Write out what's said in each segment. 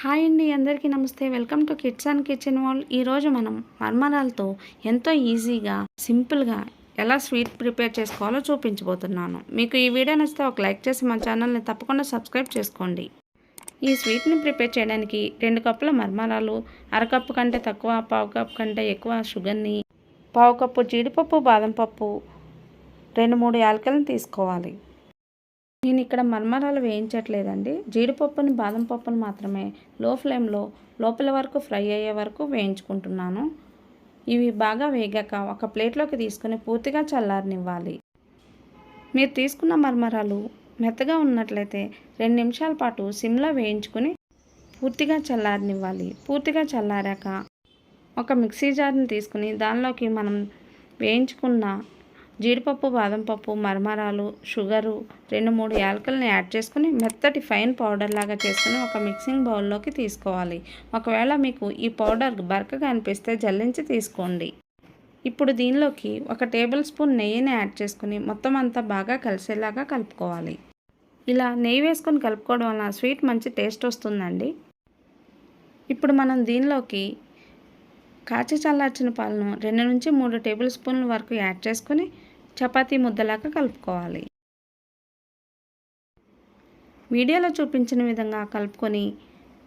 Hi అండి అందరికీ నమస్తే. Welcome to kids and kitchen wall ఈరోజు మనం మర్మరాలతో ఎంతో ఈజీగా సింపుల్గా ఎలా స్వీట్ ప్రిపేర్ చేసుకోవాలో చూపించబోతున్నాను. మీకు ఈ వీడియో నచ్చితే ఒక లైక్ చేసి మా ఛానల్ని తప్పకుండా సబ్స్క్రైబ్ చేసుకోండి. ఈ స్వీట్ని ప్రిపేర్ చేయడానికి రెండు కప్పుల మర్మరాలు అరకప్పు కంటే తక్కువ పావు కప్పు కంటే ఎక్కువ షుగర్ని పావు కప్పు జీడిపప్పు బాదం పప్పు రెండు మూడు యాలకలను తీసుకోవాలి. నేను ఇక్కడ మర్మరాలు వేయించట్లేదండి. జీడిపప్పుని బాదం పప్పుని మాత్రమే లో ఫ్లేమ్లో లోపల వరకు ఫ్రై అయ్యే వరకు వేయించుకుంటున్నాను. ఇవి బాగా వేగాక ఒక ప్లేట్లోకి తీసుకొని పూర్తిగా చల్లారనివ్వాలి. మీరు తీసుకున్న మర్మరాలు మెత్తగా ఉన్నట్లయితే రెండు నిమిషాల పాటు సిమ్లో వేయించుకొని పూర్తిగా చల్లారనివ్వాలి. పూర్తిగా చల్లారాక ఒక మిక్సీ జార్ని తీసుకుని దానిలోకి మనం వేయించుకున్న జీడిపప్పు బాదం పప్పు మరమరాలు షుగరు రెండు మూడు యాలకల్ని యాడ్ చేసుకుని మెత్తటి ఫైన్ పౌడర్ లాగా చేసుకుని ఒక మిక్సింగ్ బౌల్లోకి తీసుకోవాలి. ఒకవేళ మీకు ఈ పౌడర్ బరకగా అనిపిస్తే జల్లించి తీసుకోండి. ఇప్పుడు దీనిలోకి ఒక టేబుల్ స్పూన్ నెయ్యిని యాడ్ చేసుకుని మొత్తం అంతా బాగా కలిసేలాగా కలుపుకోవాలి. ఇలా నెయ్యి వేసుకొని కలుపుకోవడం వల్ల స్వీట్ మంచి టేస్ట్ వస్తుందండి. ఇప్పుడు మనం దీనిలోకి కాచి చల్లార్చిన పాలను రెండు నుంచి మూడు టేబుల్ స్పూన్ల వరకు యాడ్ చేసుకొని చపాతీ ముద్దలాగా కలుపుకోవాలి. వీడియోలో చూపించిన విధంగా కలుపుకొని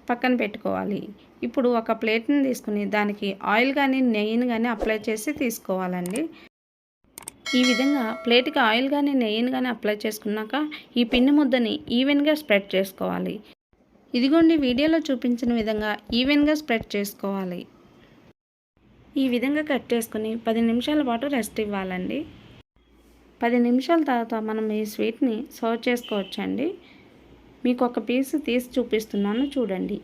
పక్కన పెట్టుకోవాలి. ఇప్పుడు ఒక ప్లేట్ని తీసుకుని దానికి ఆయిల్ కానీ నెయ్యిని కానీ అప్లై చేసి తీసుకోవాలండి. ఈ విధంగా ప్లేట్కి ఆయిల్ కానీ నెయ్యిని కానీ అప్లై చేసుకున్నాక ఈ పిండి ముద్దని ఈవెన్గా స్ప్రెడ్ చేసుకోవాలి. ఇదిగోండి వీడియోలో చూపించిన విధంగా ఈవెన్గా స్ప్రెడ్ చేసుకోవాలి. ఈ విధంగా కట్ చేసుకుని పది నిమిషాల పాటు రెస్ట్ ఇవ్వాలండి. పది నిమిషాల తర్వాత మనం ఈ స్వీట్ని సర్వ్ చేసుకోవచ్చండి. మీకు ఒక పీస్ తీసి చూపిస్తున్నాను చూడండి.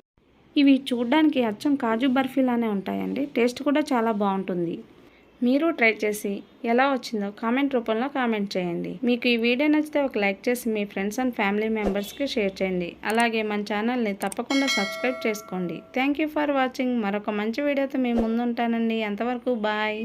ఇవి చూడడానికి అచ్చం కాజు బర్ఫీలానే ఉంటాయండి. టేస్ట్ కూడా చాలా బాగుంటుంది. మీరు ట్రై చేసి ఎలా వచ్చిందో కామెంట్ రూపంలో కామెంట్ చేయండి. మీకు ఈ వీడియో నచ్చితే ఒక లైక్ చేసి మీ ఫ్రెండ్స్ అండ్ ఫ్యామిలీ మెంబర్స్కి షేర్ చేయండి. అలాగే మన ఛానల్ని తప్పకుండా సబ్స్క్రైబ్ చేసుకోండి. Thank you for watching. మరొక మంచి వీడియోతో మేము ముందుంటానండి. అంతవరకు బాయ్.